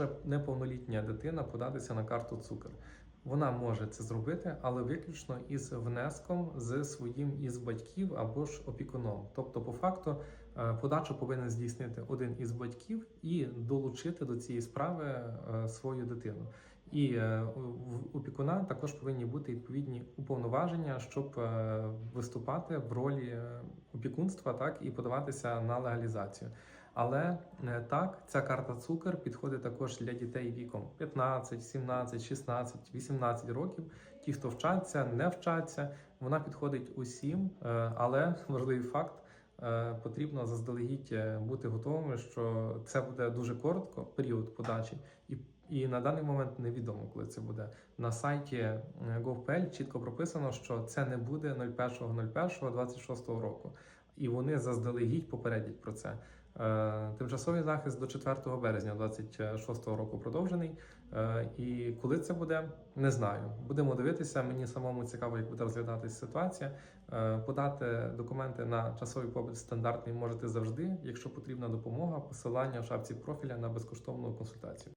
може неповнолітня дитина податися на карту цукор. Вона може це зробити, але виключно із внеском з своїм із батьків або ж опікуном. Тобто, по факту, е, подачу повинен здійснити один із батьків і долучити до цієї справи е, свою дитину. І е, в опікуна також повинні бути відповідні уповноваження, щоб виступати в ролі опікунства, так і подаватися на легалізацію. Але е, так, ця карта цукор підходить також для дітей віком 15, 17, 16, 18 років. Ті, хто вчаться, не вчаться, вона підходить усім, е, але важливий факт. е, Потрібно заздалегідь бути готовими, що це буде дуже коротко, період подачі, і, і на даний момент невідомо, коли це буде. На сайті gov.pl чітко прописано, що це не буде 01.01.26 року, і вони заздалегідь попередять про це. Е, Тимчасовий захист до 4 березня 26 року продовжений. Е, І коли це буде, не знаю. Будемо дивитися. Мені самому цікаво, як буде розглядатися ситуація. Е, Подати документи на часовий побит стандартний можете завжди. Якщо потрібна допомога, посилання в шапці профіля на безкоштовну консультацію.